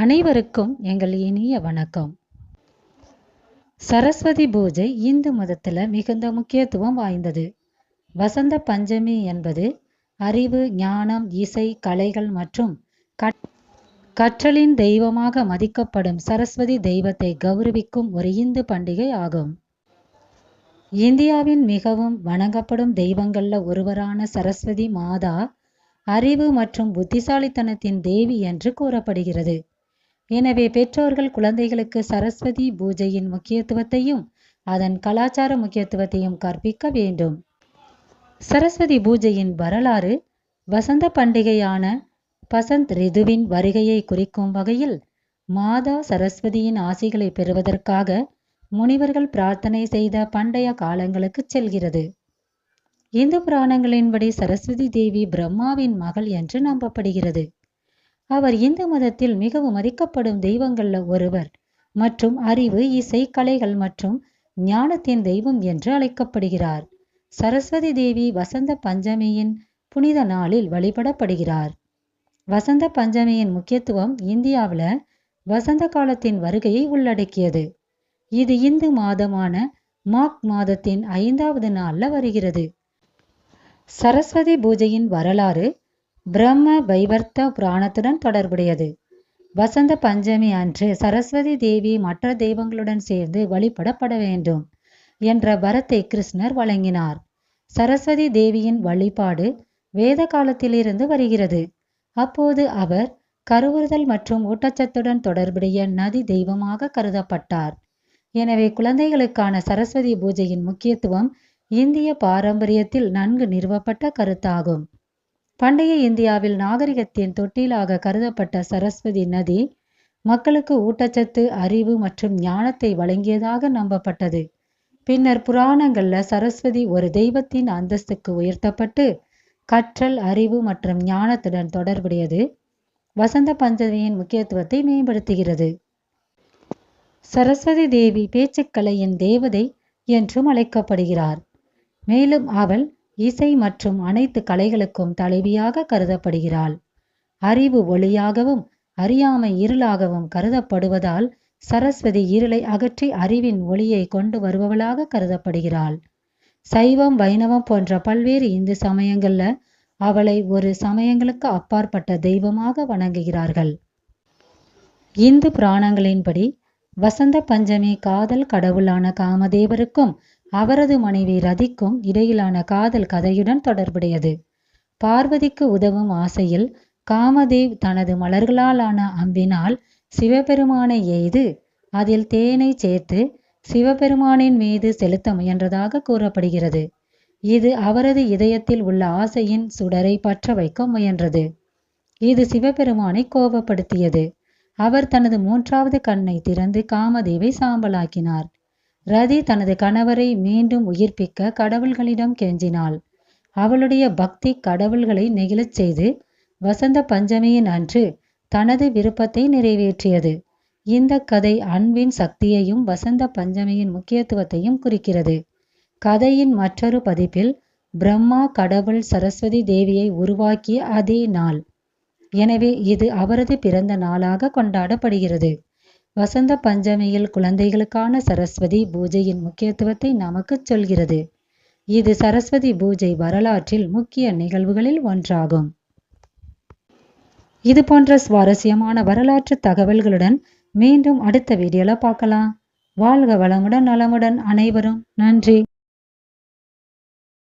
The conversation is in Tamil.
அனைவருக்கும் எங்கள் இனிய வணக்கம். சரஸ்வதி பூஜை இந்து மதத்தில் மிகுந்த முக்கியத்துவம் வாய்ந்தது. வசந்த பஞ்சமி என்பது அறிவு ஞானம் இசை கலைகள் மற்றும் கற்றலின் தெய்வமாக மதிக்கப்படும் சரஸ்வதி தெய்வத்தை கௌரவிக்கும் ஒரு இந்து பண்டிகை ஆகும். இந்தியாவின் மிகவும் வணங்கப்படும் தெய்வங்கள்ல ஒருவரான சரஸ்வதி மாதா அறிவு மற்றும் புத்திசாலித்தனத்தின் தேவி என்று கூறப்படுகிறது. எனவே பெற்றோர்கள் குழந்தைகளுக்கு சரஸ்வதி பூஜையின் முக்கியத்துவத்தையும் அதன் கலாச்சார முக்கியத்துவத்தையும் கற்பிக்க வேண்டும். சரஸ்வதி பூஜையின் வரலாறு வசந்த பண்டிகையான பசந்த் ரிதுவின் வருகையை குறிக்கும் வகையில் மாதா சரஸ்வதியின் ஆசிகளை பெறுவதற்காக முனிவர்கள் பிரார்த்தனை செய்த பண்டைய காலங்களுக்கு செல்கிறது. இந்து புராணங்களின்படி சரஸ்வதி தேவி பிரம்மாவின் மகள் என்று நம்பப்படுகிறது. அவர் இந்து மதத்தில் மிகவும் மதிக்கப்படும் தெய்வங்கள்ல ஒருவர். மற்றும் அறிவு இசை கலைகள் மற்றும் ஞானத்தின் தெய்வம் என்று அழைக்கப்படுகிறார். சரஸ்வதி தேவி வசந்த பஞ்சமியின் புனித நாளில் வழிபடப்படுகிறார். வசந்த பஞ்சமியின் முக்கியத்துவம் இந்தியாவில் வசந்த காலத்தின் வருகையை உள்ளடக்கியது. இது இந்து மாதமான மாக் மாதத்தின் ஐந்தாவது நாளில் வருகிறது. சரஸ்வதி பூஜையின் வரலாறு பிரம்ம வைவர்த்த புராணத்துடன் தொடர்புடையது. வசந்த பஞ்சமி அன்று சரஸ்வதி தேவி மற்ற தெய்வங்களுடன் சேர்ந்து வழிபடப்பட வேண்டும் என்ற வரத்தை கிருஷ்ணர் வழங்கினார். சரஸ்வதி தேவியின் வழிபாடு வேத காலத்திலிருந்து வருகிறது. அப்போது அவர் கருவுறுதல் மற்றும் ஊட்டச்சத்துடன் தொடர்புடைய நதி தெய்வமாக கருதப்பட்டார். எனவே குழந்தைகளுக்கான சரஸ்வதி பூஜையின் முக்கியத்துவம் இந்திய பாரம்பரியத்தில் நன்கு நிறுவப்பட்ட கருத்தாகும். பண்டைய இந்தியாவில் நாகரிகத்தின் தொட்டிலாக கருதப்பட்ட சரஸ்வதி நதி மக்களுக்கு ஊட்டச்சத்து அறிவு மற்றும் ஞானத்தை வழங்கியதாக நம்பப்பட்டது. பின்னர் புராணங்கள்ல சரஸ்வதி ஒரு தெய்வத்தின் அந்தஸ்துக்கு உயர்த்தப்பட்டு கற்றல் அறிவு மற்றும் ஞானத்துடன் தொடர்புடையது. வசந்த பஞ்சமியின் முக்கியத்துவத்தை மேம்படுத்துகிறது. சரஸ்வதி தேவி பேச்சுக்கலையின் தேவதை என்றும் அழைக்கப்படுகிறார். மேலும் அவள் இசை மற்றும் அனைத்து கலைகளுக்கும் தலைவியாக கருதப்படுகிறாள். அறிவு ஒளியாகவும் அறியாமை இருளாகவும் கருதப்படுவதால் சரஸ்வதி இருளை அகற்றி அறிவின் ஒளியை கொண்டு வருபவளாக கருதப்படுகிறாள். சைவம் வைணவம் போன்ற பல்வேறு இந்து சமயங்கள்ல அவளை ஒரு சமயங்களுக்கு அப்பாற்பட்ட தெய்வமாக வணங்குகிறார்கள். இந்து புராணங்களின்படி வசந்த பஞ்சமி காதல் கடவுளான காமதேவருக்கும் அவரது மனைவி ரதிக்கும் இடையிலான காதல் கதையுடன் தொடர்புடையது. பார்வதிக்கு உதவும் ஆசையில் காமதேவ் தனது மலர்களாலான அம்பினால் சிவபெருமானை எய்து அதில் தேனை சேர்த்து சிவபெருமானின் மீது செலுத்த முயன்றதாக கூறப்படுகிறது. இது அவரது இதயத்தில் உள்ள ஆசையின் சுடரை பற்ற வைக்க முயன்றது. இது சிவபெருமானை கோபப்படுத்தியது. அவர் தனது மூன்றாவது கண்ணை திறந்து காமதேவை சாம்பலாக்கினார். ரதி தனது கணவரை மீண்டும் உயிர்ப்பிக்க கடவுள்களிடம் கெஞ்சினாள். அவளுடைய பக்தி கடவுள்களை நெகிழச் செய்து வசந்த பஞ்சமியின் அன்று தனது விருப்பத்தை நிறைவேற்றியது. இந்த கதை அன்பின் சக்தியையும் வசந்த பஞ்சமியின் முக்கியத்துவத்தையும் குறிக்கிறது. கதையின் மற்றொரு பதிப்பில் பிரம்மா கடவுள் சரஸ்வதி தேவியை உருவாக்கிய அதே நாள். எனவே இது அவரது பிறந்த நாளாக கொண்டாடப்படுகிறது. வசந்த பஞ்சமியில் குழந்தைகளுக்கான சரஸ்வதி பூஜையின் முக்கியத்துவத்தை நமக்கு சொல்கிறது. இது சரஸ்வதி பூஜை வரலாற்றில் முக்கிய நிகழ்வுகளில் ஒன்றாகும். இது போன்ற சுவாரஸ்யமான வரலாற்று தகவல்களுடன் மீண்டும் அடுத்த வீடியோல பார்க்கலாம். வாழ்க வளமுடன் நலமுடன் அனைவரும். நன்றி.